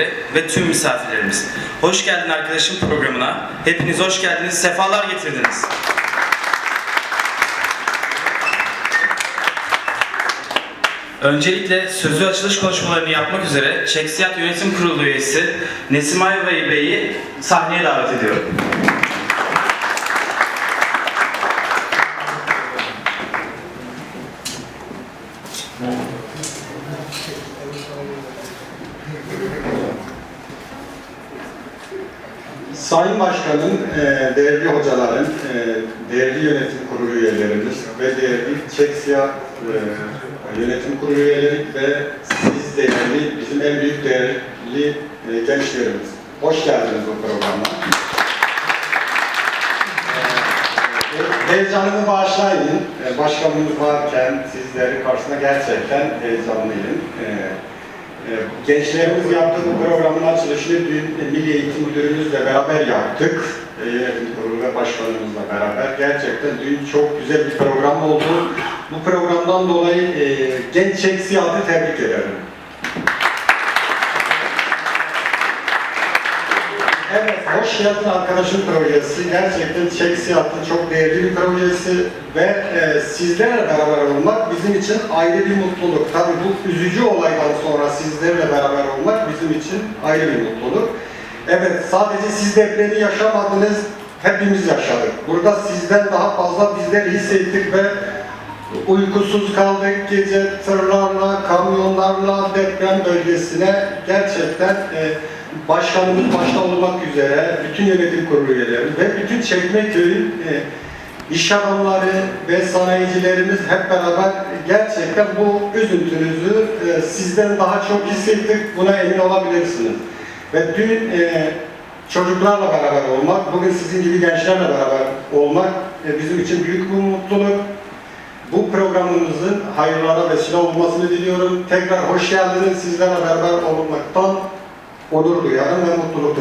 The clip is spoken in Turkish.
görevlileri ve tüm misafirlerimiz. Hoş geldin arkadaşım programına. Hepiniz hoş geldiniz, sefalar getirdiniz. Öncelikle sözlü açılış konuşmalarını yapmak üzere Çeksiyat Yönetim Kurulu üyesi Nesim Ayvay Bey'i sahneye davet ediyorum. Sayın Başkanım, e, değerli hocalarım, e, değerli yönetim kurulu üyelerimiz ve değerli Çeksya e, yönetim kurulu üyeleri ve siz değerli, bizim en büyük değerli e, gençlerimiz. Hoş geldiniz bu programa. E, Heyecanımı bağışlayın. E, Başkanımız varken sizlerin karşısında gerçekten heyecanlıyım. E, e, Gençlerimiz yaptığı bu programın açılışını dün Milli Eğitim Müdürümüzle beraber yaptık. E, Kurulu ve Başkanımızla beraber. Gerçekten dün çok güzel bir program oldu. Bu programdan dolayı e, genç Çeksiyat'ı tebrik ederim. Evet, hoş geldin arkadaşım projesi. Gerçekten Çeksiyat'ın çok değerli bir projesi ve e, sizlerle beraber olmak bizim için ayrı bir mutluluk. Tabii bu üzücü olaydan sonra sizlerle beraber olmak bizim için ayrı bir mutluluk. Evet, sadece siz depremi yaşamadınız, hepimiz yaşadık. Burada sizden daha fazla bizler hissettik ve uykusuz kaldık gece tırlarla, kamyonlarla deprem bölgesine gerçekten e, başkanımız başta olmak üzere bütün yönetim kurulu üyeleri ve bütün Çekmeköy'ün e, iş adamları ve sanayicilerimiz hep beraber gerçekten bu üzüntünüzü e, sizden daha çok hissettik. Buna emin olabilirsiniz. Ve dün e, çocuklarla beraber olmak, bugün sizin gibi gençlerle beraber olmak e, bizim için büyük bir mutluluk. Bu programımızın hayırlara vesile olmasını diliyorum. Tekrar hoş geldiniz. Sizlerle beraber olmaktan onur duyarım ve mutluluk